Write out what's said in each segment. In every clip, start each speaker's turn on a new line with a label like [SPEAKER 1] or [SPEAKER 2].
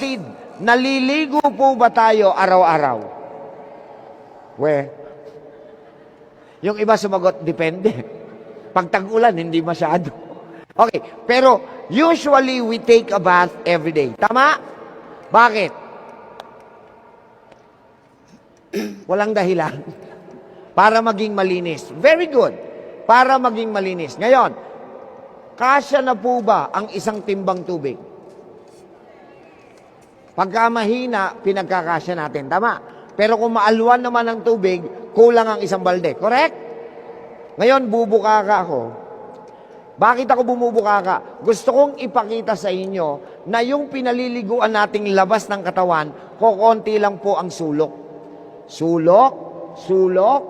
[SPEAKER 1] Kapatid, naliligo po ba tayo araw-araw? We, yung iba sumagot, depende. Pag tag-ulan, hindi masyado. Okay, pero usually we take a bath every day. Tama? Bakit? Walang dahilan. Para maging malinis. Very good. Para maging malinis. Ngayon, kasya na po ba ang isang timbang tubig? Pagka mahina, pinagkakasya natin. Tama. Pero kung maalwan naman ang tubig, kulang ang isang balde. Correct? Ngayon, bubuka ka ako. Bakit ako bumubuka ka? Gusto kong ipakita sa inyo na yung pinaliliguan nating labas ng katawan, kokonti lang po ang sulok. Sulok, sulok,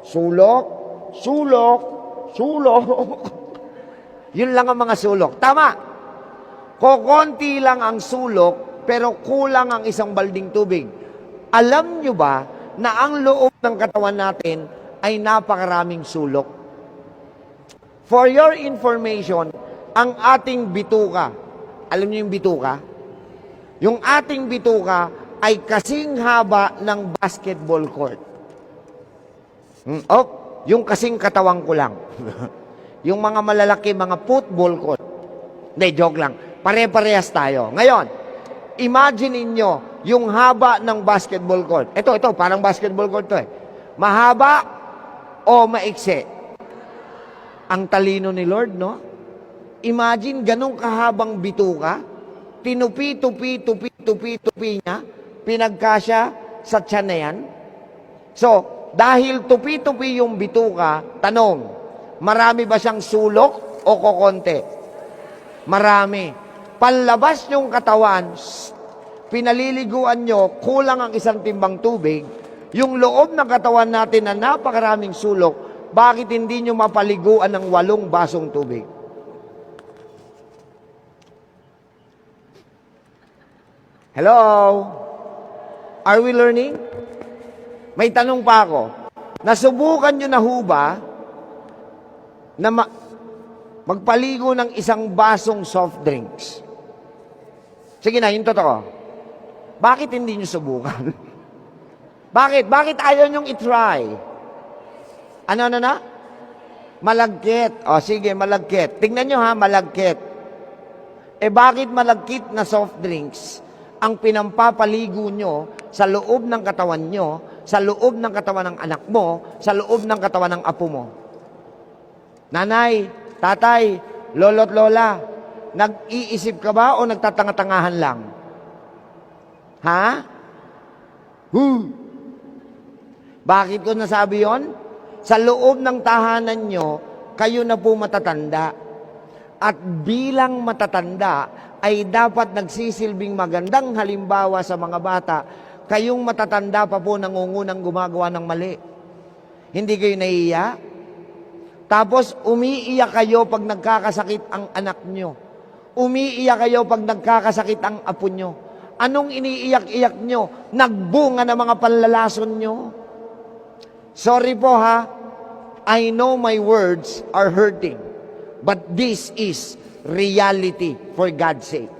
[SPEAKER 1] sulok, sulok, sulok. Yun lang ang mga sulok. Tama. Kokonti lang ang sulok, pero kulang ang isang balding tubig. Alam nyo ba na ang loob ng katawan natin ay napakaraming sulok? For your information, ang ating bituka, alam niyo yung bituka? Yung ating bituka ay kasing haba ng basketball court. Hmm, Oh, yung kasing katawang ko lang. yung mga malalaki, mga football court. Hindi, joke lang. Pare-parehas tayo. Ngayon, imagine ninyo yung haba ng basketball court. Ito, ito, parang basketball court to eh. Mahaba o maiksi? Ang talino ni Lord, no? Imagine ganong kahabang bituka, tinupi, tupi, tupi, tupi, tupi niya, pinagkasya sa tiyan na yan. So, dahil tupi-tupi yung bituka, tanong, marami ba siyang sulok o kokonte? Marami. Panlabas yung katawan, pinaliliguan nyo, kulang ang isang timbang tubig, yung loob ng katawan natin na napakaraming sulok, bakit hindi nyo mapaliguan ng walong basong tubig? Hello? Are we learning? May tanong pa ako. Nasubukan nyo na ho ba na ma- magpaligo ng isang basong soft drinks? Sige na, yung totoo. Bakit hindi nyo subukan? Bakit? Bakit ayaw nyong itry? Ano, ano na? Malagkit. O, sige, malagkit. Tingnan nyo ha, malagkit. Eh, bakit malagkit na soft drinks ang pinampapaligo nyo sa loob ng katawan nyo, sa loob ng katawan ng anak mo, sa loob ng katawan ng apo mo? Nanay, tatay, lolo't lola, nag-iisip ka ba o nagtatanga-tangahan lang? Ha? Hu? Bakit ko nasabi yon? Sa loob ng tahanan nyo, kayo na po matatanda. At bilang matatanda, ay dapat nagsisilbing magandang halimbawa sa mga bata, kayong matatanda pa po nangungunang gumagawa ng mali. Hindi kayo naiiya? Tapos umiiyak kayo pag nagkakasakit ang anak nyo. Umiiyak kayo pag nagkakasakit ang apo nyo. Anong iniiyak-iyak nyo? Nagbunga ng mga panlalason nyo. Sorry po ha. I know my words are hurting. But this is reality for God's sake.